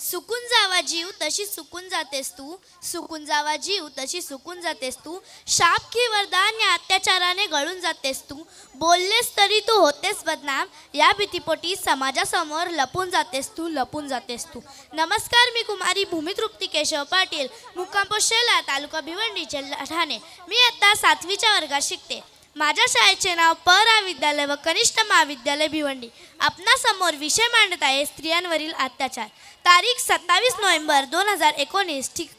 सुकून जावा जीव तशी सुकून जातेस तू. सुकून जावा जीव तशी सुकून जातेस तू. शाप की वरदान या अत्याचाराने गळून जातेस तू. बोललेस तरी तू होतेस बदनाम. या भीतीपोटी समाजासमोर लपून जातेस तू लपून जातेस तू. नमस्कार मी कुमारी भूमितृप्ती केशव पाटील. मुक्काम शेला तालुका भिवंडी जिल्हा ठाणे मी आत्ता सातवीच्या वर्गात शिकते. माझ्या शाळेचे नाव परा विद्यालय व कनिष्ठ महाविद्यालय भिवंडी. आपणासमोर विषय मांडत आहे स्त्रियांवरील अत्याचार. तारीख सत्तावीस नोव्हेंबर दोन हजार एकोणीस. ठिक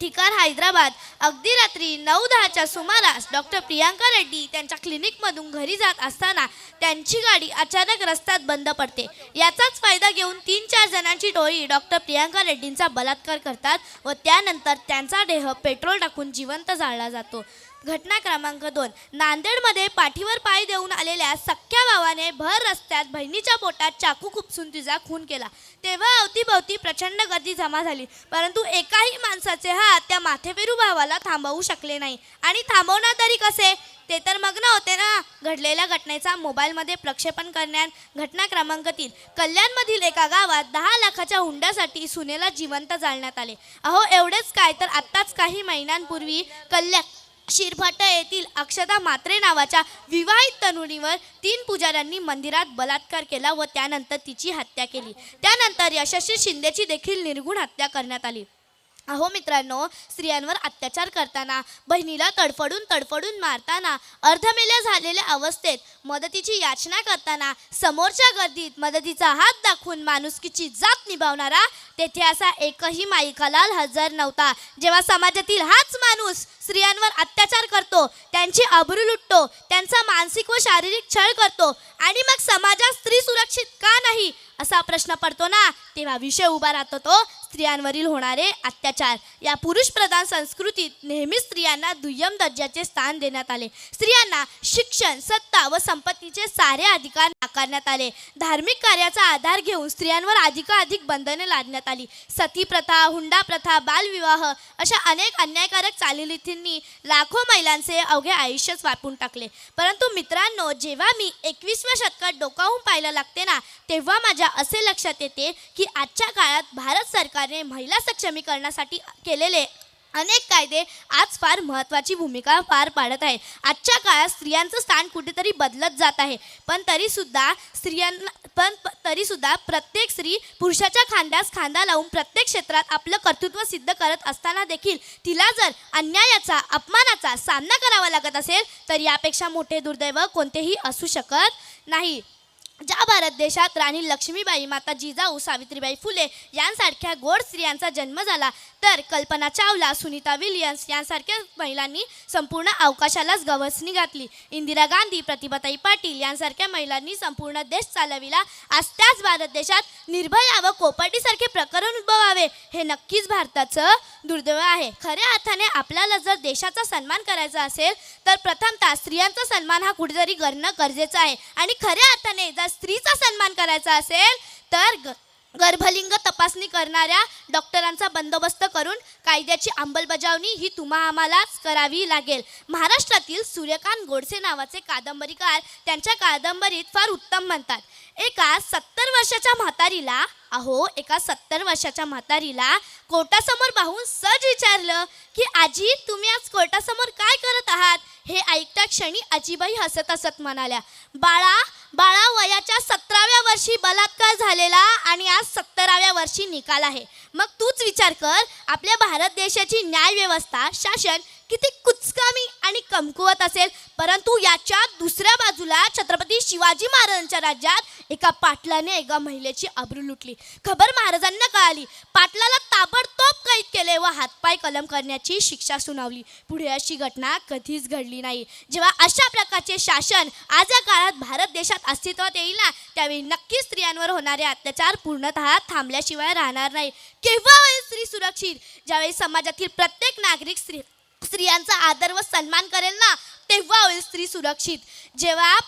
ठिकाण हैदराबाद. अगदी रात्री नऊ दहाच्या सुमारास डॉक्टर प्रियांका रेड्डी त्यांच्या क्लिनिकमधून घरी जात असताना त्यांची गाडी अचानक रस्त्यात बंद पडते. याचाच फायदा घेऊन तीन चार जणांची टोळी डॉक्टर प्रियांका रेड्डींचा बलात्कार करतात व त्यानंतर त्यांचा देह पेट्रोल टाकून जिवंत जाळला जातो. घटना क्रमांक दोन. नांदेडमध्ये पाठीवर पाय देऊन आलेल्या सख्ख्या भावाने भर रस्त्यात बहिणीच्या पोटात चाकू खुपसून तिचा खून केला. तेव्हा अवतीभवती प्रचंड गर्दी जमा झाली. परंतु एकाही माणसाचे हात त्या माथेफेरू भावाला थांबवू शकले नाही. आणि थांबवणार तरी कसे? ते तर मग्न होते ना. घडलेल्या घटनेचा मोबाईलमध्ये प्रक्षेपण करण्यात घटना क्रमांक तीन. कल्याणमधील एका गावात दहा लाखाच्या हुंड्यासाठी सुनेला जिवंत जाळण्यात आले. अहो एवढेच काय? तर आत्ताच काही महिन्यांपूर्वी कल्याण शिरभाटा येथील अक्षदा मात्रे नावाच्या विवाहित तरुणीवर तीन पुजाऱ्यांनी मंदिरात बलात्कार केला व त्यानंतर तिची हत्या केली. त्यानंतर यशस्वी शिंदेची देखील निर्गुण हत्या करण्यात आली. अहो मित्रांनो स्त्रियांवर अत्याचार करताना बहिणीला तडफडून तडफडून मारताना अर्धमेल्या झालेल्या अवस्थेत मदतीची याचना करताना समोरच्या गर्दीत मदतीचा हात दाखवून माणुसकीची जात निभावणारा तेथे असा एकही माईकालाल हजर नव्हता. जेव्हा समाजातील हाच माणूस स्त्रियांवर अत्याचार करतो त्यांची अब्रू लुटतो त्यांचा मानसिक व शारीरिक छळ करतो आणि मग समाजात स्त्री सुरक्षित का नाही असा प्रश्न पडतो ना तेव्हा विषय उभा राहतो तो स्त्रियांवरील होणारे अत्याचार. या पुरुष प्रधान संस्कृतीत नेहमीच स्त्रियांना दुय्यम दर्जाचे स्थान देण्यात आले. स्त्रियांना शिक्षण सत्ता व संपत्तीचे सारे अधिकार नाकारण्यात आले. धार्मिक कार्याचा आधार घेऊन स्त्रियांवर अधिकाधिक बंधने लादण्यात आली. सती प्रथा हुंडा प्रथा बालविवाह अशा अनेक अन्यायकारक चालीरीतींनी लाखो महिलांचे अवघे आयुष्यच वापून टाकले. परंतु मित्रांनो जेव्हा मी एकवीसव्या शतकात डोकावून पाहायला लागते ना तेव्हा माझ्या असे लक्षात येते की आजच्या काळात भारत सरकारने महिला सक्षमीकरणासाठी केलेले अनेक कायदे आज फार महत्त्वाची भूमिका पार पाडत आहे आजच्या काळात स्त्रियांचं स्थान कुठेतरी बदलत जात आहे. पण तरीसुद्धा स्त्रियांना पण तरीसुद्धा प्रत्येक स्त्री पुरुषाच्या खांद्यास खांदा लावून प्रत्येक क्षेत्रात आपलं कर्तृत्व सिद्ध करत असताना देखील तिला जर अन्यायाचा अपमानाचा सामना करावा लागत असेल तर यापेक्षा मोठे दुर्दैव कोणतेही असू शकत नाही. ज्या भारत देशात राणी लक्ष्मीबाई माता जिजाऊ सावित्रीबाई फुले यांसारख्या गोड स्त्रियांचा जन्म झाला तर कल्पना चावला सुनीता विलियम्स यांसारख्या महिलांनी संपूर्ण अवकाशालाच गवसणी घातली. इंदिरा गांधी प्रतिभाताई पाटील यांसारख्या महिलांनी संपूर्ण देश चालविला. आज त्याच भारत देशात निर्भया व कोपर्डीसारखे प्रकरण उद्भवावे हे नक्कीच भारताचं दुर्दैव आहे. खऱ्या अर्थाने आपल्याला जर देशाचा सन्मान करायचा असेल तर प्रथमतः स्त्रियांचा सन्मान हा कुठेतरी करणं गरजेचं आहे. आणि खऱ्या अर्थाने जर स्त्रीचा सन्मान करायचा असेल तर ग गर्भलिंग तपासणी करणाऱ्या डॉक्टरांचा बंदोबस्त करून कायद्याची अंमलबजावणी ही तुम्हा आम्हालाच करावी लागेल. महाराष्ट्रातील सूर्यकांत गोडसे नावाचे कादंबरीकार त्यांच्या कादंबरीत फार उत्तम म्हणतात. एका सत्तर वर्षाच्या म्हातारीला अहो एका सत्तर वर्षाच्या म्हातारीला कोर्टासमोर पाहून सहज विचारलं की आजी तुम्ही आज कोर्टासमोर काय करत आहात? हे ऐकता क्षणी आजीबाई हसत हसत म्हणाल्या बाळा बाळा वयाच्या सतराव्या वर्षी बलात्कार झालेला आणि आज सत्तराव्या वर्षी निकाल आहे. मग तूच विचार कर आपल्या भारत देशाची न्यायव्यवस्था शासन किती कुचकामी आणि कमकुवत असेल. परंतु याच्या दुसऱ्या बाजूला छत्रपती शिवाजी महाराजांच्या राज्यात एका पाटलाने एका महिलेची अब्रू लुटली. खबर महाराजांना कळाली. पाटलाला ताबडतोब कैद केले व हातपाय कलम करण्याची शिक्षा सुनावली. पुढे अशी घटना कधीच घडली नाही. जेव्हा अशा प्रकारचे शासन आज या काळात भारत देशात अस्तित्वात येईल ना त्यावेळी नक्कीच स्त्रियांवर होणारे अत्याचार पूर्णतः थांबल्याशिवाय राहणार नाही. केव्हा होईल स्त्री सुरक्षित? ज्यावेळी समाजातील प्रत्येक नागरिक स्त्री स्त्रियांचा आदर व सन्मान करेल ना तेव्हा होईल स्त्री सुरक्षित. जेव्हा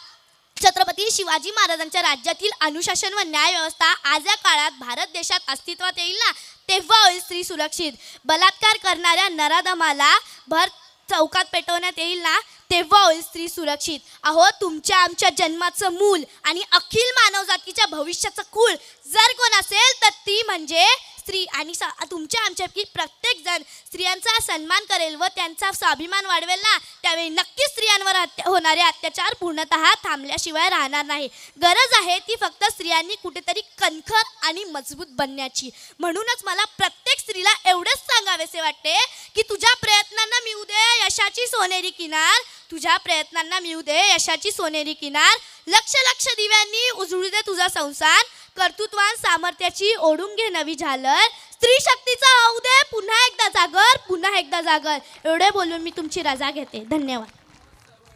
छत्रपती शिवाजी महाराजांच्या राज्यातील अनुशासन व न्याय व्यवस्था आज या काळात भारत देशात अस्तित्वात येईल ना तेव्हा होईल स्त्री सुरक्षित. बलात्कार करणाऱ्या नराधमाला भर चौकात पेटवण्यात येईल ना तेव्हा होईल स्त्री सुरक्षित. अहो तुमच्या आमच्या जन्माचं मूल आणि अखिल मानवजातीच्या भविष्याचं कुळ जर कोण असेल तर ती म्हणजे स्त्री आणि तुमच्या आमच्यापैकी प्रत्येक जण स्त्रियांचा सन्मान करेल व त्यांचा स्वाभिमान वाढवेल ना त्यावेळी नक्कीच स्त्रियांवर हत्या होणारे अत्याचार पूर्णतः थांबल्याशिवाय राहणार नाही. गरज आहे ती फक्त स्त्रियांनी कुठेतरी कणखर आणि मजबूत बनण्याची. म्हणूनच मला प्रत्येक स्त्रीला एवढंच सांगावेसे वाटते की तुझ्या प्रयत्नांना मिळू दे यशाची सोनेरी किनार. तुझ्या प्रयत्नांना मिळू दे यशाची सोनेरी किनार. लक्ष लक्ष दिव्यांनी उजळू दे तुझा संसार. कर्तृत्वान सामर्थ्याची ओढून घे नवी झालर. स्त्री शक्तीचा होऊ दे. पुन्हा एकदा जागर पुन्हा एकदा जागर. एवढे बोलून मी तुमची रजा घेते. धन्यवाद.